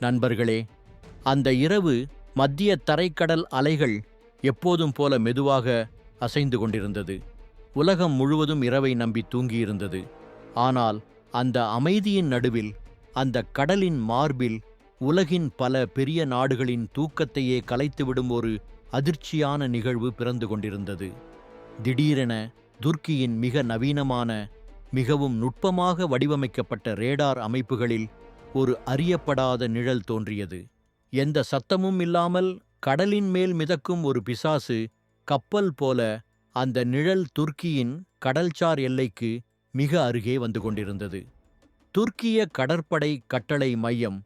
நண்பர்களே அந்த இரவு மத்திய தரைக்கடல் அலைகள் எப்போதும் போல மெதுவாக அசைந்து கொண்டிருந்தது. உலகம் முழுவதும் இரவை நம்பி தூங்கியிருந்தது. ஆனால் அந்த அமைதியின் நடுவில் அந்த கடலின் மார்பில் உலகின் பல பெரிய நாடுகளின் தூக்கத்தையே கலைத்துவிடும் ஒரு அதிர்ச்சியான நிகழ்வு பிறந்து கொண்டிருந்தது. திடீரென துர்க்கியின் மிக நவீனமான மிகவும் நுட்பமாக வடிவமைக்கப்பட்ட ரேடார் அமைப்புகளில் ஒரு அறியப்படாத நிழல் தோன்றியது. எந்த சத்தமும் இல்லாமல் கடலின் மேல் மிதக்கும் ஒரு பிசாசு கப்பல் போல அந்த நிழல் துர்க்கியின் கடல்சார் எல்லைக்கு மிக அருகே வந்து கொண்டிருந்தது. துர்க்கிய கடற்படை கட்டளை மையம்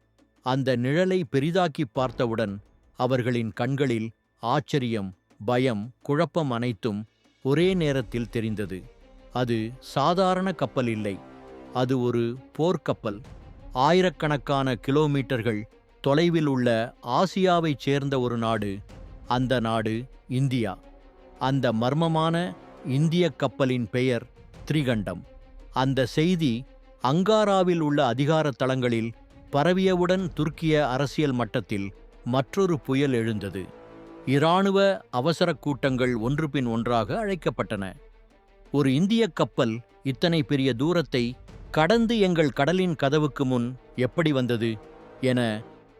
அந்த நிழலை பெரிதாக்கிப் பார்த்தவுடன் அவர்களின் கண்களில் ஆச்சரியம் பயம் குழப்பம் அனைத்தும் ஒரே நேரத்தில் தெரிந்தது. அது சாதாரண கப்பல் இல்லை. அது ஒரு போர்க்கப்பல். ஆயிரக்கணக்கான கிலோமீட்டர்கள் தொலைவில் உள்ள ஆசியாவைச் சேர்ந்த ஒரு நாடு அந்த நாடு இந்தியா. அந்த மர்மமான இந்திய கப்பலின் பெயர் திரிகண்டம். அந்த செய்தி அங்காராவில் உள்ள அதிகார தளங்களில் பரவியவுடன் துருக்கிய அரசியல் மட்டத்தில் மற்றொரு புயல் எழுந்தது. இராணுவ அவசரக் கூட்டங்கள் ஒன்று பின் ஒன்றாக அழைக்கப்பட்டன. ஒரு இந்திய கப்பல் இத்தனை பெரிய தூரத்தை கடந்து எங்கள் கடலின் கதவுக்கு முன் எப்படி வந்தது என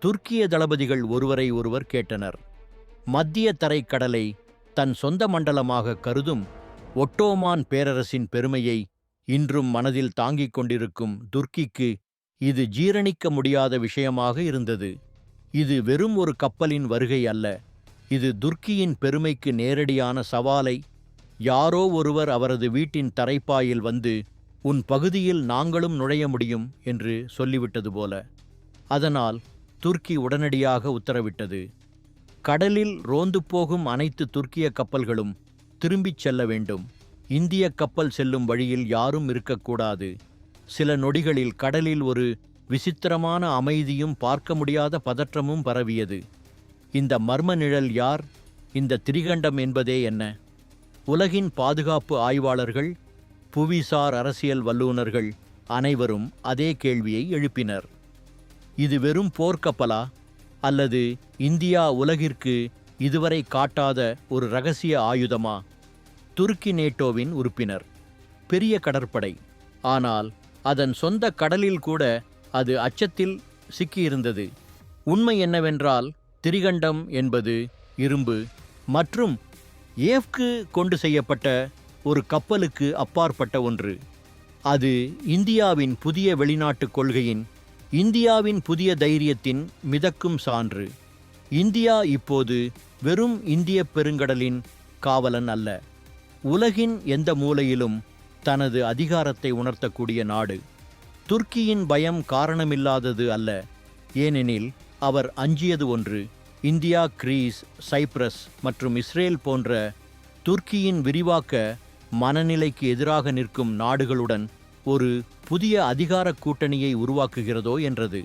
துர்க்கிய தளபதிகள் ஒருவரை ஒருவர் கேட்டனர். மத்திய தரைக்கடலை தன் சொந்த மண்டலமாக கருதும் ஒட்டோமான் பேரரசின் பெருமையை இன்றும் மனதில் தாங்கிக் கொண்டிருக்கும் துர்க்கிக்கு இது ஜீரணிக்க முடியாத விஷயமாக இருந்தது. இது வெறும் ஒரு கப்பலின் வருகை அல்ல. இது துர்க்கியின் பெருமைக்கு நேரடியான சவாலை யாரோ ஒருவர் அவரது வீட்டின் தரைப்பாயில் வந்து உன் பகுதியில் நாங்களும் நுழைய முடியும் என்று சொல்லிவிட்டது போல. அதனால் துர்க்கி உடனடியாக உத்தரவிட்டது. கடலில் ரோந்து போகும் அனைத்து துர்க்கிய கப்பல்களும் திரும்பிச் செல்ல வேண்டும். இந்திய கப்பல் செல்லும் வழியில் யாரும் இருக்கக்கூடாது. சில நொடிகளில் கடலில் ஒரு விசித்திரமான அமைதியும் பார்க்க முடியாத பதற்றமும் பரவியது. இந்த மர்ம நிழல் யார்? இந்த திரிகண்டம் என்பதே என்ன? உலகின் பாதுகாப்பு ஆய்வாளர்கள் புவிசார் அரசியல் வல்லுநர்கள் அனைவரும் அதே கேள்வியை எழுப்பினர். இது வெறும் போர்க்கப்பலா அல்லது இந்தியா உலகிற்கு இதுவரை காட்டாத ஒரு ரகசிய ஆயுதமா? துருக்கி நேட்டோவின் உறுப்பினர். பெரிய கடற்படை. ஆனால் அதன் சொந்த கடலில் கூட அது அச்சத்தில் சிக்கியிருந்தது. உண்மை என்னவென்றால் திரிகண்டம் என்பது இரும்பு மற்றும் ஏஃப்க்கு கொண்டு செய்யப்பட்ட ஒரு கப்பலுக்கு அப்பாற்பட்ட ஒன்று. அது இந்தியாவின் புதிய வெளிநாட்டுக் கொள்கையின் இந்தியாவின் புதிய தைரியத்தின் மிதக்கும் சான்று. இந்தியா இப்போது வெறும் இந்திய பெருங்கடலின் காவலன் அல்ல. உலகின் எந்த மூலையிலும் தனது அதிகாரத்தை உணர்த்தக்கூடிய நாடு. துர்க்கியின் பயம் காரணமில்லாதது அல்ல. ஏனெனில் அவர் அஞ்சியது ஒன்று இந்தியா கிரீஸ் சைப்ரஸ் மற்றும் இஸ்ரேல் போன்ற துர்க்கியின் விரிவாக்க மனநிலைக்கு எதிராக நிற்கும் நாடுகளுடன் ஒரு புதிய அதிகார கூட்டணியை உருவாக்குகிறதோ என்றது.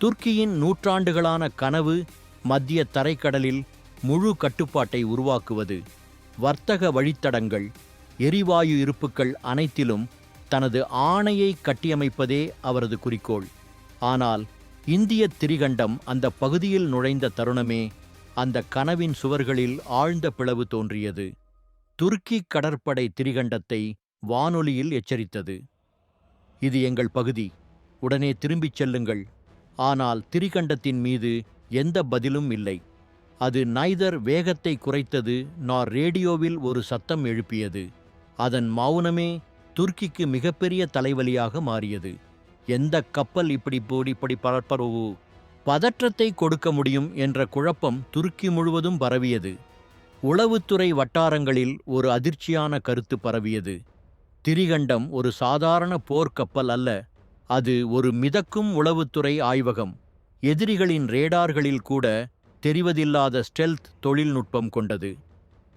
துர்க்கியின் நூற்றாண்டுகளான கனவு மத்திய தரைக்கடலில் முழு கட்டுப்பாட்டை உருவாக்குவது. வர்த்தக வழித்தடங்கள் எரிவாயு இருப்புக்கள் அனைத்திலும் தனது ஆணையை கட்டியமைப்பதே அவரது குறிக்கோள். ஆனால் இந்திய திரிகண்டம் அந்த பகுதியில் நுழைந்த தருணமே அந்த கனவின் சுவர்களில் ஆழ்ந்த பிளவு தோன்றியது. துருக்கி கடற்படை திரிகண்டத்தை வானொலியில் எச்சரித்தது. இது எங்கள் பகுதி. உடனே திரும்பிச் செல்லுங்கள். ஆனால் திரிகண்டத்தின் மீது எந்த பதிலும் இல்லை. அது நைதர் வேகத்தை குறைத்தது நார் ரேடியோவில் ஒரு சத்தம் எழுப்பியது. அதன் மௌனமே துர்க்கிக்கு மிகப்பெரிய தலைவலியாக மாறியது. எந்த கப்பல் இப்படி போடி இப்படி பரப்பரவு பதற்றத்தை கொடுக்க முடியும் என்ற குழப்பம் துருக்கி முழுவதும் பரவியது. உளவுத்துறை வட்டாரங்களில் ஒரு அதிர்ச்சியான கருத்து பரவியது. திரிகண்டம் ஒரு சாதாரண போர்க்கப்பல் அல்ல அது ஒரு மிதக்கும் உளவுத்துறை ஆய்வகம். எதிரிகளின் ரேடார்களில் கூட தெரிவதில்லாத ஸ்டெல்த் தொழில்நுட்பம் கொண்டது.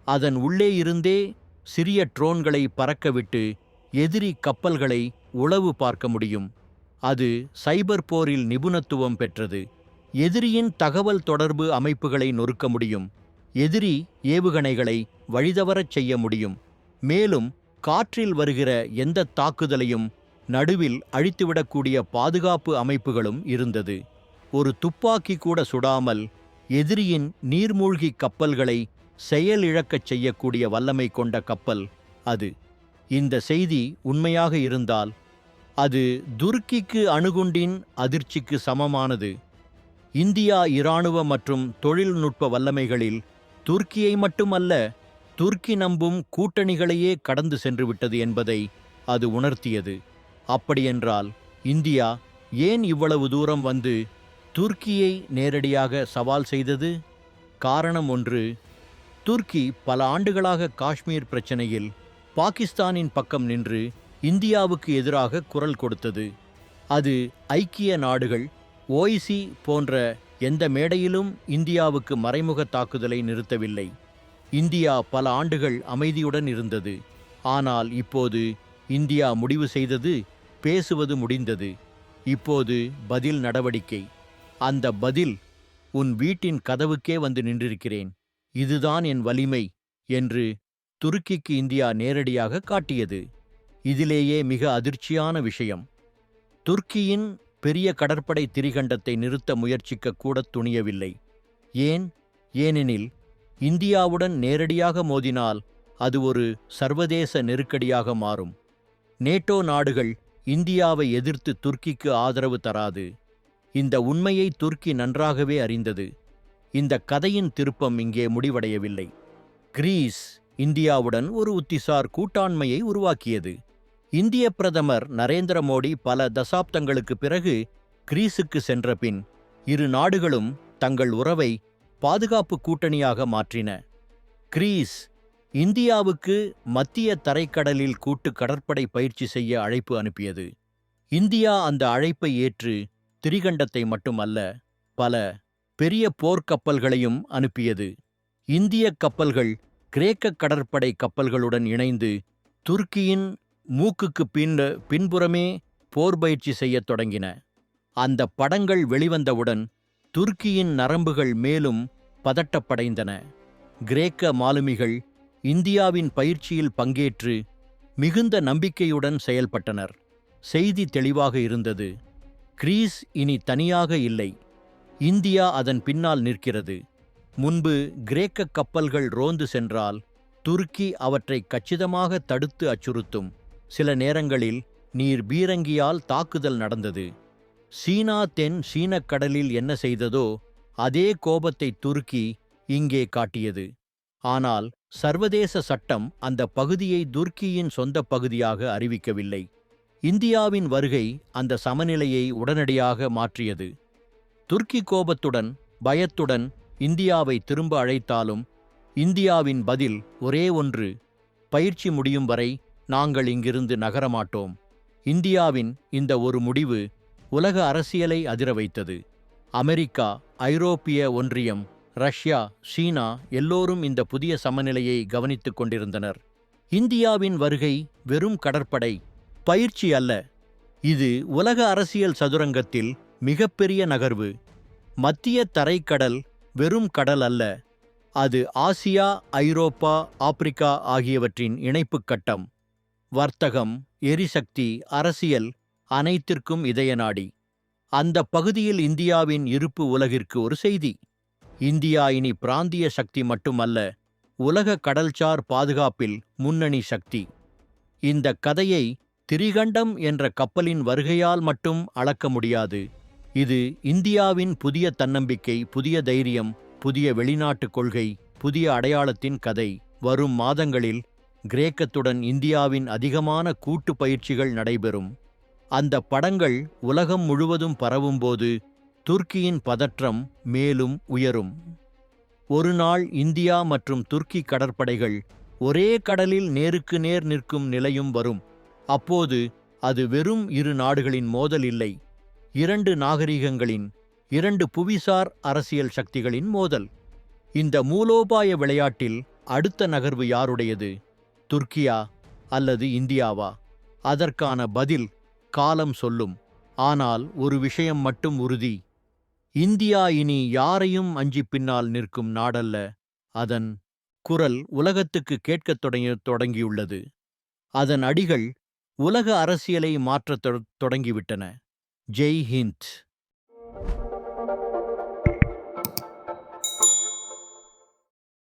அதன் உள்ளே இருந்தே சிறிய ட்ரோன்களை பறக்கவிட்டு எதிரி கப்பல்களை உளவு பார்க்க முடியும். அது சைபர் போரில் நிபுணத்துவம் பெற்றது. எதிரியின் தகவல் தொடர்பு அமைப்புகளை நொறுக்க முடியும். எதிரி ஏவுகணைகளை வழிதவரச் செய்ய முடியும். மேலும் காற்றில் வருகிற எந்த தாக்குதலையும் நடுவில் அழித்துவிடக்கூடிய பாதுகாப்பு அமைப்புகளும் இருந்தது. ஒரு துப்பாக்கி கூட சுடாமல் எதிரியின் நீர்மூழ்கி கப்பல்களை செயலிழக்கச் செய்யக்கூடிய வல்லமை கொண்ட கப்பல் அது. இந்த செய்தி உண்மையாக இருந்தால் அது துருக்கிக்கு அணுகுண்டின் அதிர்ச்சிக்கு சமமானது. இந்தியா இராணுவ மற்றும் தொழில்நுட்ப வல்லமைகளில் துருக்கியை மட்டுமல்ல துருக்கி நம்பும் கூட்டணிகளையே கடந்து சென்றுவிட்டது என்பதை அது உணர்த்தியது. அப்படியென்றால் இந்தியா ஏன் இவ்வளவு தூரம் வந்து துருக்கியை நேரடியாக சவால் செய்தது? காரணம் ஒன்று துருக்கி பல ஆண்டுகளாக காஷ்மீர் பிரச்சனையில் பாகிஸ்தானின் பக்கம் நின்று இந்தியாவுக்கு எதிராக குரல் கொடுத்தது. அது ஐக்கிய நாடுகள் ஓய்சி போன்ற எந்த மேடையிலும் இந்தியாவுக்கு மறைமுக தாக்குதலை நிறுத்தவில்லை. இந்தியா பல ஆண்டுகள் அமைதியுடன் இருந்தது. ஆனால் இப்போது இந்தியா முடிவு செய்தது பேசுவது முடிந்தது. இப்போது பதில் நடவடிக்கை. அந்த பதில் உன் வீட்டின் கதவுக்கே வந்து நின்றிருக்கிறேன். இதுதான் என் வலிமை என்று துருக்கிக்கு இந்தியா நேரடியாக காட்டியது. இதிலேயே மிக அதிர்ச்சியான விஷயம். துர்க்கியின் பெரிய கடற்படை திரிகண்டத்தை நிறுத்த முயற்சிக்க கூடத் துணியவில்லை. ஏன்? ஏனெனில் இந்தியாவுடன் நேரடியாக மோதினால் அது ஒரு சர்வதேச நெருக்கடியாக மாறும். நேட்டோ நாடுகள் இந்தியாவை எதிர்த்து துர்க்கிக்கு ஆதரவு தராது. இந்த உண்மையை துர்க்கி நன்றாகவே அறிந்தது. இந்த கதையின் திருப்பம் இங்கே முடிவடையவில்லை. கிரீஸ் இந்தியாவுடன் ஒரு உத்திசார் கூட்டாண்மையை உருவாக்கியது. இந்திய பிரதமர் நரேந்திர மோடி பல தசாப்தங்களுக்கு பிறகு கிரீஸுக்கு சென்ற பின் இரு நாடுகளும் தங்கள் உறவை பாதுகாப்பு கூட்டணியாக மாற்றின. கிரீஸ் இந்தியாவுக்கு மத்திய தரைக்கடலில் கூட்டு கடற்படை பயிற்சி செய்ய அழைப்பு அனுப்பியது. இந்தியா அந்த அழைப்பை ஏற்று திரிகண்டத்தை மட்டுமல்ல பல பெரிய போர்க்கப்பல்களையும் அனுப்பியது. இந்திய கப்பல்கள் கிரேக்க கடற்படை கப்பல்களுடன் இணைந்து துருக்கியின் மூக்குக்கு பின் பின்புறமே போர் பயிற்சி செய்யத் தொடங்கின. அந்த படங்கள் வெளிவந்தவுடன் துருக்கியின் நரம்புகள் மேலும் பதட்டப்படைந்தன. கிரேக்க மாலுமிகள் இந்தியாவின் பயிற்சியில் பங்கேற்று மிகுந்த நம்பிக்கையுடன் செயல்பட்டனர். செய்தி தெளிவாக இருந்தது. கிரீஸ் இனி தனியாக இல்லை. இந்தியா அதன் பின்னால் நிற்கிறது. முன்பு கிரேக்க கப்பல்கள் ரோந்து சென்றால் துருக்கி அவற்றை கச்சிதமாக தடுத்து அச்சுறுத்தும். சில நேரங்களில் நீர் பீரங்கியால் தாக்குதல் நடந்தது. சீனா தென் சீனக் கடலில் என்ன செய்ததோ அதே கோபத்தை துருக்கி இங்கே காட்டியது. ஆனால் சர்வதேச சட்டம் அந்த பகுதியை துர்க்கியின் சொந்த பகுதியாக அறிவிக்கவில்லை. இந்தியாவின் வருகை அந்த சமநிலையை உடனடியாக மாற்றியது. துர்க்கி கோபத்துடன் பயத்துடன் இந்தியாவை திரும்ப அழைத்தாலும் இந்தியாவின் பதில் ஒரே ஒன்று பயிற்சி முடியும் வரை நாங்கள் இங்கிருந்து நகரமாட்டோம். இந்தியாவின் இந்த ஒரு முடிவு உலக அரசியலை அதிர வைத்தது. அமெரிக்கா ஐரோப்பிய ஒன்றியம் ரஷ்யா சீனா எல்லோரும் இந்த புதிய சமநிலையை கவனித்துக் கொண்டிருந்தனர். இந்தியாவின் வருகை வெறும் கடற்படை பயிற்சி அல்ல. இது உலக அரசியல் சதுரங்கத்தில் மிகப்பெரிய நகர்வு. மத்திய தரைக்கடல் வெறும் கடல் அல்ல. அது ஆசியா ஐரோப்பா ஆப்பிரிக்கா ஆகியவற்றின் இணைப்புக் கட்டம். வர்த்தகம் எரிசக்தி அரசியல் அனைத்திற்கும் இதய நாடி. அந்த பகுதியில் இந்தியாவின் இருப்பு உலகிற்கு ஒரு செய்தி. இந்தியா இனி பிராந்திய சக்தி மட்டுமல்ல உலக கடல்சார் பாதுகாப்பில் முன்னணி சக்தி. இந்த கதையை திரிகண்டம் என்ற கப்பலின் வருகையால் மட்டும் அளக்க முடியாது. இது இந்தியாவின் புதிய தன்னம்பிக்கை புதிய தைரியம் புதிய வெளிநாட்டுக் கொள்கை புதிய அடையாளத்தின் கதை. வரும் மாதங்களில் கிரேக்கத்துடன் இந்தியாவின் அதிகமான கூட்டு பயிற்சிகள் நடைபெறும். அந்த படங்கள் உலகம் முழுவதும் பரவும்போது துர்க்கியின் பதற்றம் மேலும் உயரும். ஒரு நாள் இந்தியா மற்றும் துர்க்கி கடற்படைகள் ஒரே கடலில் நேருக்கு நேர் நிற்கும் நிலையும் வரும். அப்போது அது வெறும் இரு நாடுகளின் மோதல் இல்லை. இரண்டு நாகரிகங்களின் இரண்டு புவிசார் அரசியல் சக்திகளின் மோதல். இந்த மூலோபாய விளையாட்டில் அடுத்த நகர்வு யாருடையது? துர்க்கியா அல்லது இந்தியாவா? அதற்கான பதில் காலம் சொல்லும். ஆனால் ஒரு விஷயம் மட்டும் உறுதி. இந்தியா இனி யாரையும் அஞ்சி பின்னால் நிற்கும் நாடல்ல? அதன் குரல் உலகத்துக்கு கேட்கத் தொடங்கி தொடங்கியுள்ளது. அதன் அடிகள் உலக அரசியலை மாற்றத் தொடங்கிவிட்டன. ஜெய் ஹிந்த்.